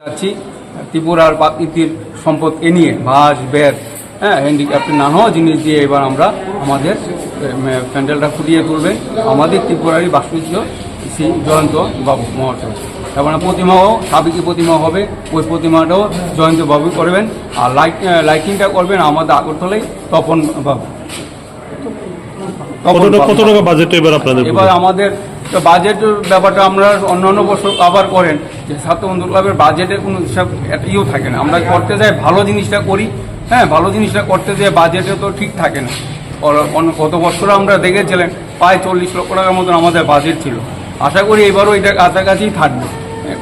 যাচ্ছি ত্রিপুরার প্রাকৃতিক সম্পদকে নিয়ে বাঁশ বেত হ্যাঁ হ্যান্ডিক্যাপ্টের নানা জিনিস দিয়ে এবার আমরা আমাদের প্যান্ডেলটা ফুটিয়ে তুলবে। আমাদের ত্রিপুরারই বাস্তুজ্য শ্রী জয়ন্ত বাবু মহাশয়। এবং প্রতিমাও সাবেকি প্রতিমা হবে ওই প্রতিমাটাও জয়ন্ত বাবু করবেন। আর লাইট লাইটিংটা করবেন আমাদের আগরতলায় তপন বাবু। কত টাকা বাজেট এবার আপনাদের এবার আমাদের তো বাজেট ব্যাপারটা আমরা অন্যান্য বছর কভার করেন, যে ছাত্র বন্ধু ক্লাবের বাজেটের কোনো হিসাব ইয়েও থাকে না। আমরা করতে যাই ভালো জিনিসটা করি হ্যাঁ ভালো জিনিসটা করতে যেয়ে বাজেটে তো ঠিক থাকে না। গত বছর আমরা দেখেছিলেন, প্রায় চল্লিশ লক্ষ টাকার মতন আমাদের বাজেট ছিল। আশা করি এবারও এটা কাছাকাছি থাকবে।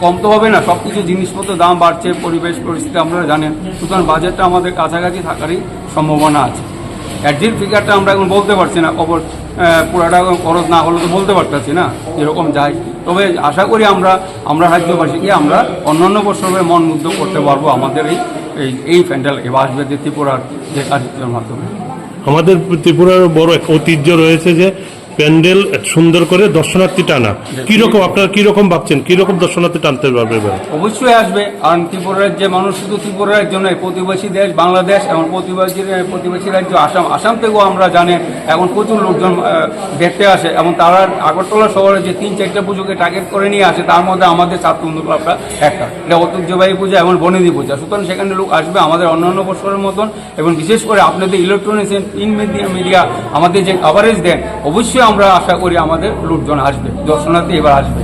কম তো হবে না সব কিছু জিনিসপত্রের দাম বাড়ছে, পরিবেশ পরিস্থিতি আপনারা জানেন। সুতরাং বাজেটটা আমাদের কাছাকাছি থাকারই সম্ভাবনা আছে। অ্যাডজিট ফিগারটা আমরা এখন বলতে পারছি না খবর পুরাটা খরচ না হলে তো বলতে পারতেছি না, যেরকম যায় তবে আশা করি আমরা আমরা রাজ্যবাসীকে আমরা অন্যান্য প্রশ্নের মন মুগ্ধ করতে পারব আমাদের এই এই প্যান্ডেল আসবে যে ত্রিপুরার যে কার্যক্রমের মাধ্যমে। আমাদের ত্রিপুরার বড় এক ঐতিহ্য রয়েছে যে প্যান্ডেল সুন্দর করে দর্শনার্থী টানা। কীরকম আপনারা কীরকম ভাবছেন? কীরকম দর্শনার্থী টানতে পারবে এবার? অবশ্যই আসবে। কারণ ত্রিপুরার যে মানুষ শুধু ত্রিপুরার জন্য প্রতিবেশী দেশ বাংলাদেশ এবং প্রতিবেশী প্রতিবেশী রাজ্য আসাম আসাম থেকেও আমরা জানি এখন প্রচুর লোকজন দেখতে আসে। এবং তারা আগরতলা শহরে যে তিন চারটে পুজোকে টার্গেট করে নিয়ে আসে তার মধ্যে আমাদের ছাত্র বন্ধু ক্লাবটা একটা। এটা ঐতিহ্যবাহী পূজা এবং বনেদি পূজা। সুতরাং সেখানে লোক আসবে আমাদের অন্যান্য বছরের মতন। এবং বিশেষ করে আপনাদের ইলেকট্রনিক্স ইন মিডিয়া মিডিয়া আমাদের যে কভারেজ দেন অবশ্যই আমরা আশা করি আমাদের লোকজন আসবে দর্শনার্থী এবার আসবে।